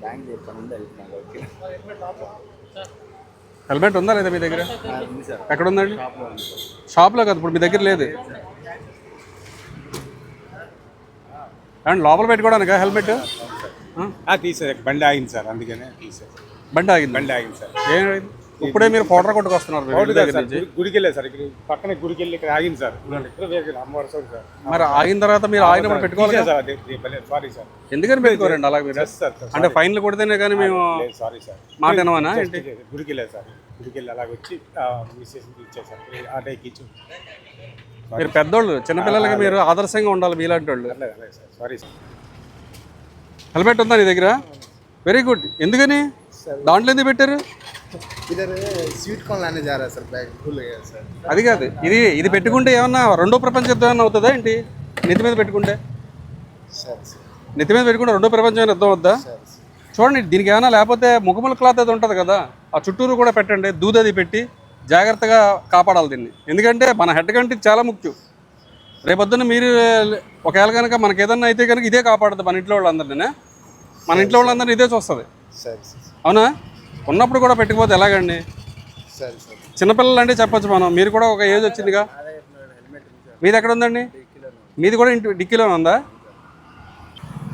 Bank చెప్పాను ఉంది helmet ఉందా లేదా మీ దగ్గర? ఎక్కడ ఉందండి షాప్లో కదా ఇప్పుడు మీ దగ్గర లేదు. అండ్ లోపల పెట్టుకోవడానికా హెల్మెట్? ఆ? తీసారు బండి ఆగింది సార్ అందుకనే తీసారు బండి ఆగింది? బండి ఆగింది సార్. ఏం ఇప్పుడే మీరు పౌడర్ కొట్టుకొస్తున్నారు గుడికి వెళ్ళారు సార్ ఇక్కడ పక్కన గుడికి వెళ్ళి ఇక్కడ ఆగింది సార్. ఇక్కడ అమ్మవారి సార్. మరి ఆగిన తర్వాత మీరు ఆగినప్పుడు పెట్టుకోవాలి? Sir sorry sir. ఎందుకని పెట్టుకోరండి అలా మీరు. అంటే ఫైన్లు కొడితేనే కానీ మేము సారీ సార్. మాట ఏంటి? గుడికి వెళ్ళారు సార్ గుడికి వెళ్ళి అలాగ వచ్చి మిస్సెస్ ఇచ్చేసారు మీరు పెద్దోళ్ళు చిన్నపిల్లలకి మీరు ఆదర్శంగా ఉండాలి మీలాంటి వాళ్ళు. అలాగే అలాగే సార్ సారీ సార్. హెల్మెట్ ఉందా నీ దగ్గర? వెరీ గుడ్ ఎందుకని? దాంట్లో ఎందుకు పెట్టారు? ఇదర్ స్వీట్ కార్న్ లానే జారా సార్ బ్యాగ్ సార్. అది కాదు ఇది ఇది పెట్టుకుంటే ఏమన్నా రెండో ప్రపంచ యుద్ధం ఏమన్నా అవుతుందా ఏంటి? నెత్తి మీద పెట్టుకుంటే? నెత్తి మీద పెట్టుకుంటే రెండో ప్రపంచం యుద్ధం వద్దా చూడండి దీనికి ఏమైనా లేకపోతే ముఖముల క్లాత్ అది ఉంటుంది కదా ఆ చుట్టూరు కూడా పెట్టండి దూద్ అది పెట్టి జాగ్రత్తగా కాపాడాలి దీన్ని. ఎందుకంటే మన హెడ్ కంటే చాలా ముఖ్యం. రేపొద్దున మీరు ఒకవేళ కనుక మనకి ఏదన్నా అయితే కనుక ఇదే కాపాడుతుంది మన ఇంట్లో వాళ్ళందరినీ మన ఇంట్లో వాళ్ళందరినీ ఇదే చూస్తుంది. అవునా? ఉన్నప్పుడు కూడా పెట్టుకుపోతే ఎలాగండి? చిన్నపిల్లలు అంటే చెప్పొచ్చు మనం. మీరు కూడా ఒక ఏజ్ వచ్చిందిగా? మీది ఎక్కడ ఉందండి మీది కూడా ఇంటి డిక్కీలో ఉందా?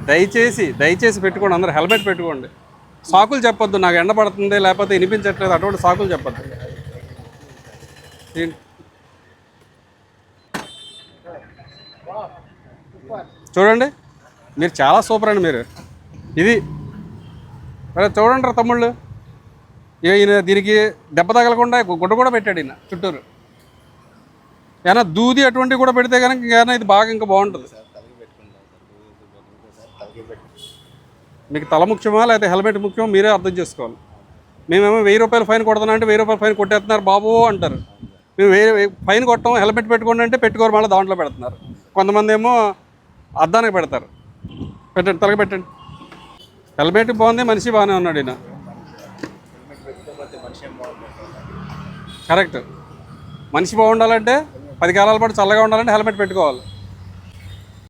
దయచేసి దయచేసి పెట్టుకోండి. అందరు హెల్మెట్ పెట్టుకోండి. సాకులు చెప్పొద్దు. నాకు ఎండ పడుతుంది లేకపోతే వినిపించట్లేదు. అటువంటి సాకులు చెప్పొద్దు. చూడండి. మీరు చాలా సూపర్ అండి మీరు. ఇది మరి చూడండి రా తమ్ముళ్ళు. ఇక ఈయన దీనికి దెబ్బ తగలకుండా గుడ్డ కూడా పెట్టాడు ఈయన చుట్టూరు. ఏమైనా దూది అటువంటివి కూడా పెడితే కనుక ఏమైనా ఇది బాగా ఇంకా బాగుంటుంది. మీకు తల ముఖ్యమా లేకపోతే హెల్మెట్ ముఖ్యమా మీరే అర్థం చేసుకోవాలి. మేమేమో వెయ్యి రూపాయలు ఫైన్ కొడుతున్నా అంటే వెయ్యి రూపాయలు ఫైన్ కొట్టేస్తున్నారు బాబు అంటారు. మేము వెయ్యి ఫైన్ కొట్టాం హెల్మెట్ పెట్టుకోండి అంటే పెట్టుకోరు మళ్ళీ దాంట్లో పెడుతున్నారు. కొంతమంది ఏమో అద్దానికి పెడతారు. పెట్టండి తలకి పెట్టండి. హెల్మెట్ బాగుంది మనిషి బాగానే ఉన్నాడు ఈయన. కరెక్ట్. మనిషి బాగుండాలంటే పది కాలాల పాటు చల్లగా ఉండాలంటే హెల్మెట్ పెట్టుకోవాలి.